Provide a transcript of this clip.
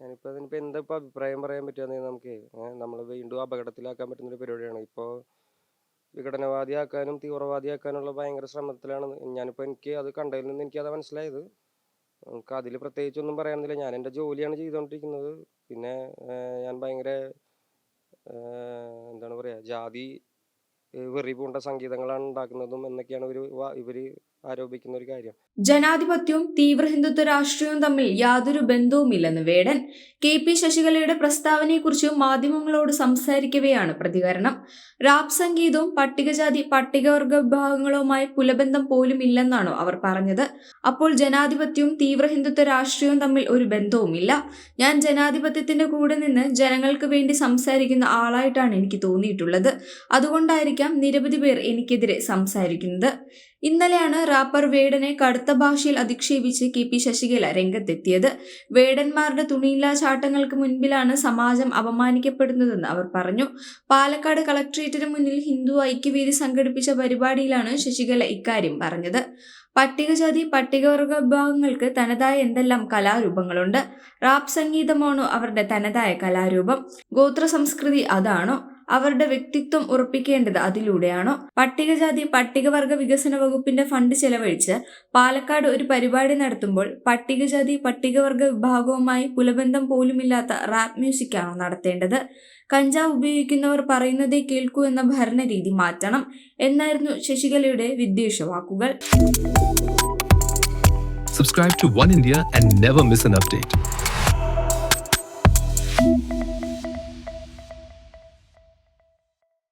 ഞാനിപ്പോൾ അതിനിപ്പോൾ എന്താ അഭിപ്രായം പറയാൻ പറ്റുകയെന്ന് നമുക്ക് നമ്മൾ വീണ്ടും അപകടത്തിലാക്കാൻ പറ്റുന്ന ഒരു പരിപാടിയാണ്. ഇപ്പോൾ വിഘടനവാദിയാക്കാനും തീവ്രവാദിയാക്കാനുള്ള ഭയങ്കര ശ്രമത്തിലാണ് ഞാനിപ്പോൾ എനിക്ക് അത് കണ്ടതിൽ നിന്ന് എനിക്കത് മനസ്സിലായത്. നമുക്ക് അതിൽ പ്രത്യേകിച്ചൊന്നും പറയാനൊന്നുമില്ല. ഞാൻ എന്റെ ജോലിയാണ് ചെയ്തുകൊണ്ടിരിക്കുന്നത്. പിന്നെ ഞാൻ ഭയങ്കര എന്താണ് പറയുക ജാതി വെറി പൂണ്ട സംഗീതങ്ങളാണ് ഉണ്ടാക്കുന്നതും എന്നൊക്കെയാണ് ഇവർ ഇവർ ആരോപിക്കുന്ന ഒരു കാര്യം. ജനാധിപത്യവും തീവ്ര ഹിന്ദുത്വ രാഷ്ട്രീയവും തമ്മിൽ യാതൊരു ബന്ധവുമില്ലെന്ന് വേടൻ. കെ പി ശശികലയുടെ പ്രസ്താവനയെക്കുറിച്ച് മാധ്യമങ്ങളോട് സംസാരിക്കവെയാണ് പ്രതികരണം. റാപ്പ് സംഗീതവും പട്ടികജാതി പട്ടികവർഗ വിഭാഗങ്ങളുമായി കുലബന്ധം പോലും ഇല്ലെന്നാണോ അവർ പറഞ്ഞത്? അപ്പോൾ ജനാധിപത്യവും തീവ്ര ഹിന്ദുത്വ രാഷ്ട്രീയവും തമ്മിൽ ഒരു ബന്ധവുമില്ല. ഞാൻ ജനാധിപത്യത്തിന്റെ കൂടെ നിന്ന് ജനങ്ങൾക്ക് വേണ്ടി സംസാരിക്കുന്ന ആളായിട്ടാണ് എനിക്ക് തോന്നിയിട്ടുള്ളത്. അതുകൊണ്ടായിരിക്കാം നിരവധി പേർ എനിക്കെതിരെ സംസാരിക്കുന്നത്. ഇന്നലെയാണ് റാപ്പർ വേടനെ കടുത്ത ഭാഷയിൽ അധിക്ഷേപിച്ച് കെ പി ശശികല രംഗത്തെത്തിയത്. വേടന്മാരുടെ തുണിയില്ലാ ചാട്ടങ്ങൾക്ക് മുൻപിലാണ് സമാജം അപമാനിക്കപ്പെടുന്നതെന്ന് അവർ പറഞ്ഞു. പാലക്കാട് കളക്ട്രേറ്റിന് മുന്നിൽ ഹിന്ദു ഐക്യവേദി സംഘടിപ്പിച്ച പരിപാടിയിലാണ് ശശികല ഇക്കാര്യം പറഞ്ഞത്. പട്ടികജാതി പട്ടികവർഗ വിഭാഗങ്ങൾക്ക് തനതായ എന്തെല്ലാം കലാരൂപങ്ങളുണ്ട്? റാപ്പ് സംഗീതമാണോ അവരുടെ തനതായ കലാരൂപം? ഗോത്ര സംസ്കൃതി അതാണോ? അവരുടെ വ്യക്തിത്വം ഉറപ്പിക്കേണ്ടത് അതിലൂടെയാണോ? പട്ടികജാതി പട്ടികവർഗ വികസന വകുപ്പിന്റെ ഫണ്ട് ചെലവഴിച്ച് പാലക്കാട് ഒരു പരിപാടി നടത്തുമ്പോൾ പട്ടികജാതി പട്ടികവർഗ വിഭാഗവുമായി കുലബന്ധം പോലുമില്ലാത്ത റാപ്പ് മ്യൂസിക്കാണോ നടത്തേണ്ടത്? കഞ്ചാവ് ഉപയോഗിക്കുന്നവർ പറയുന്നതേ കേൾക്കൂ എന്ന ഭരണരീതി മാറ്റണം എന്നായിരുന്നു ശശികലയുടെ വിദ്വേഷ വാക്കുകൾ Subscribe to One India and never miss an.